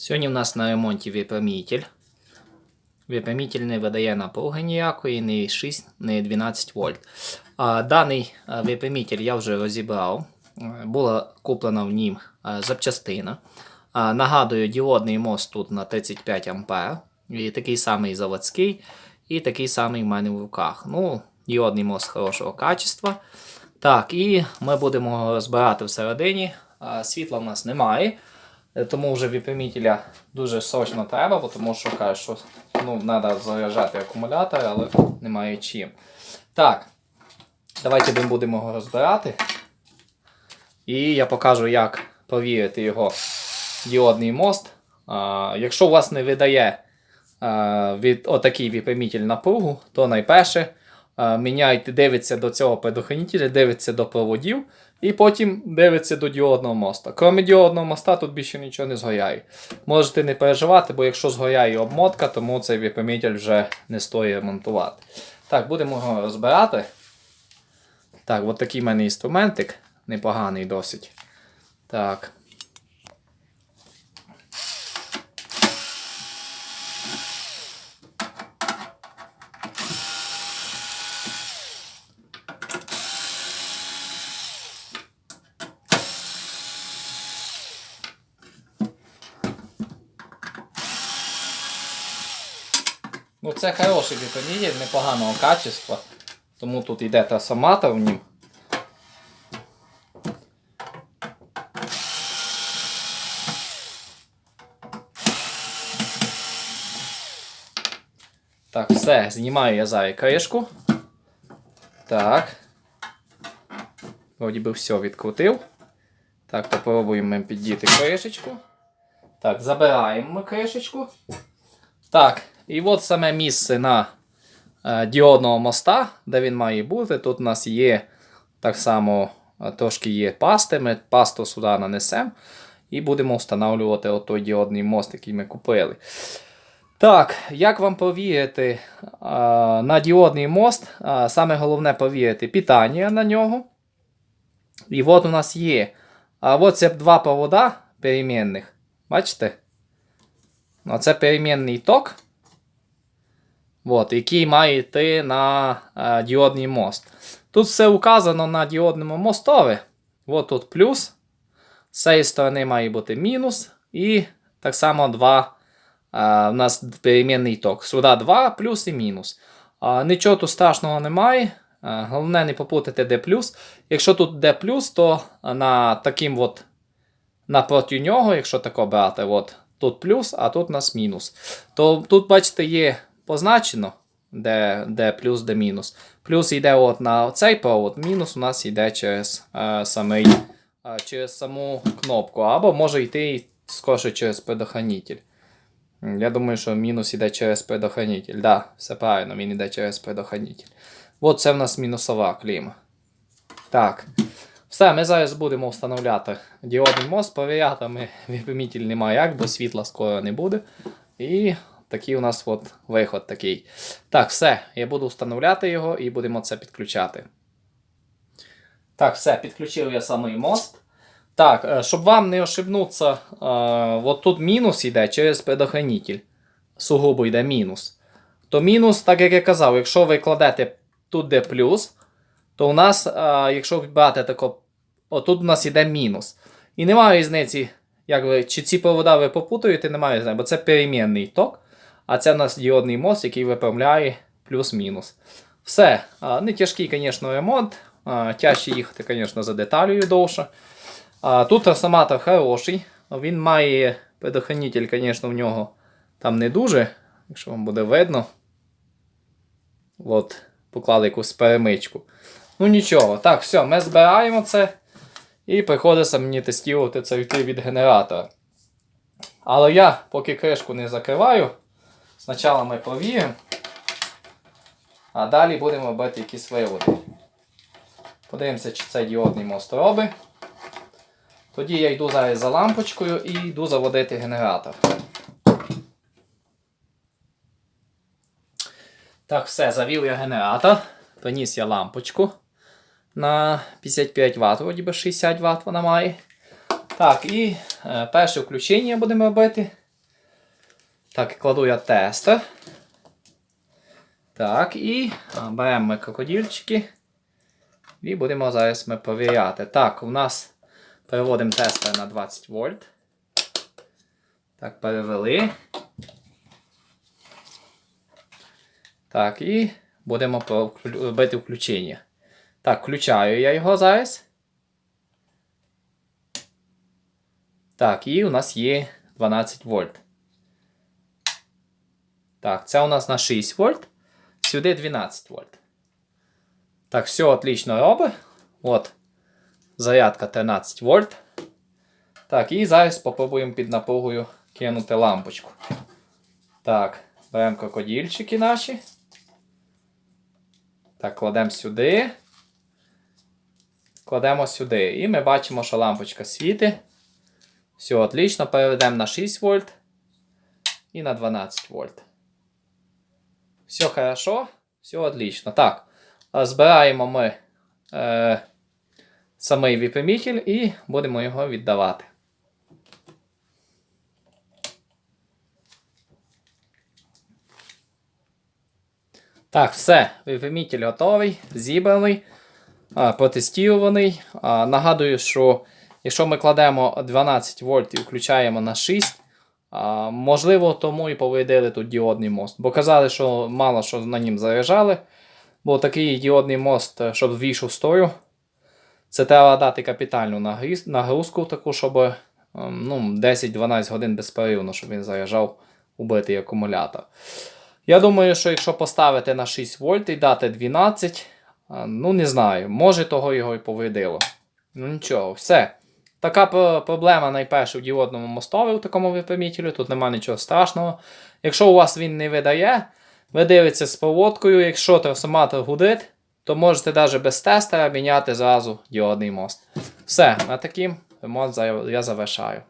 Сьогодні в нас на ремонті випрямитель. Випрямитель не видає напруги ніякої, ні 6, ні 12 вольт. А, даний а, випрямитель я вже розібрав. Була куплена в нім запчастина. Нагадую, діодний мост тут на 35 А. І такий самий заводський, і такий самий в мене в руках. Ну, діодний мост хорошого качества. Так, і ми будемо розбирати всередині. Світла в нас немає. Е, Тому вже випрямителя дуже срочно треба, тому що кажуть, що ну, треба заряджати акумулятор, але немає чим. Так, давайте ми будемо його розбирати. І я покажу, як повірити його діодний мост. А, якщо у вас не видає а, від отакий випрямитель напругу, то найперше міняйте, дивиться до цього предохранителя, дивиться до проводів. І потім дивиться до діодного моста. Крім діодного моста, тут більше нічого не згоряє. Можете не переживати, бо якщо згоряє обмотка, тому цей випрямитель вже не стоїть ремонтувати. Так, будемо його розбирати. Так, от такий в мене інструментик. Непоганий досить. Так. Ну, це хороший випромінитель, непоганого качества. Тому тут йде трансформатор в нім. Так, все, знімаю я зараз кришку. Так. Вроді би все відкрутив. Так, попробуємо ми піддіти кришечку. Так, забираємо ми кришечку. Так, і от саме місце на е, діодного моста, де він має бути. Тут у нас є так само е, трошки є пасти. Ми пасту сюди нанесемо і будемо встановлювати отой діодний мост, який ми купили. Так, як вам повірити е, на діодний мост? Е, саме головне повірити питання на нього. І от у нас є. А от це два провода перемінних. Бачите? Оце перемінний ток. От, який має йти на е, діодний мост. Тут все указано на діодному мостові. От тут плюс. З цієї сторони має бути мінус. І так само два. Е, у нас перемінний ток. Сюди 2 плюс і мінус. Е, нічого тут страшного немає. Е, головне не попутати де плюс. Якщо тут де плюс, то на таким от напроти нього, якщо тако брати, от, тут плюс, а тут у нас мінус. То тут, бачите, є позначено, де, де плюс, де мінус. Плюс йде от на цей провод, мінус у нас йде через, е, самий, е, через саму кнопку. Або може йти скорше через предохранитель. Я думаю, що мінус йде через предохранитель. Так, да, все правильно, він йде через предохранитель. От це в нас мінусова кліма. Так. Все, ми зараз будемо встановляти діодний мост, перевіряти ми випрямитель немає як, бо світла скоро не буде. І такий у нас от виход такий. Так, все, я буду встановляти його і будемо це підключати. Так, все, підключив я самий мост. Так, е, щоб вам не ошибнутися, е, от тут мінус йде через предохранитель. Сугубо йде мінус. То мінус, так як я казав, якщо ви кладете тут де плюс, то у нас, якщо брати тако, отут у нас іде мінус. І немає різниці, як ви, чи ці провода ви попутуєте, немає різниці, бо це перемінний ток, а це у нас діодний мост, який виправляє плюс-мінус. Все, не тяжкий, звісно, ремонт. Тяжче їхати, звісно, за деталею довше. Тут трансформатор хороший. Він має предохранитель, звісно, в нього там не дуже, якщо вам буде видно. От, поклали якусь перемичку. Ну нічого, так, все, ми збираємо це. І приходиться мені тестувати це йти від генератора. Але я поки кришку не закриваю. Спочатку ми провіримо. А далі будемо робити якісь виводи. Подивимося, чи цей діодний мост робить. Тоді я йду зараз за лампочкою і йду заводити генератор. Так, все, завів я генератор. Приніс я лампочку на 55 Вт, вроді би 60 Вт вона має. Так, і е, перше включення будемо робити. Так, кладу я тестер. Так, і беремо ми крокодильчики. І будемо зараз ми перевіряти. Так, у нас переводимо тестер на 20 вольт. Так, перевели. Так, і будемо робити включення. Так, включаю я його зараз. Так, і у нас є 12 вольт. Так, це у нас на 6 вольт. Сюди 12 вольт. Так, все отлично робить. От. Зарядка 13 вольт. Так, і зараз попробуємо під напругою кинути лампочку. Так, беремо крокодильчики наші. Так, кладемо сюди. Кладемо сюди. І ми бачимо, що лампочка світить. Все, отлично. Переведемо на 6 вольт і на 12 вольт. Все хорошо, все отлично. Так, збираємо ми е, самий випрямитель і будемо його віддавати. Так, все, випрямитель готовий, зібраний. А, нагадую, що якщо ми кладемо 12 вольт і включаємо на 6, а, можливо, тому і повидали тут діодний мост. Бо казали, що мало що на нім заряджали. Бо такий діодний мост, е, щоб війшов строю, це треба дати капітальну нагрузку, таку, щоб ем, ну, 10-12 годин безперервно, щоб він заряджав убитий акумулятор. Я думаю, що якщо поставити на 6 вольт і дати 12, ну не знаю, може того його і повредило. Ну нічого, все. Така проблема найперше в діодному мостові у такому випрямителю, тут нема нічого страшного. Якщо у вас він не видає, ви дивитеся з проводкою, якщо трансформатор гудить, то можете навіть без тестера міняти зразу діодний мост. Все, на таким ремонт я завершаю.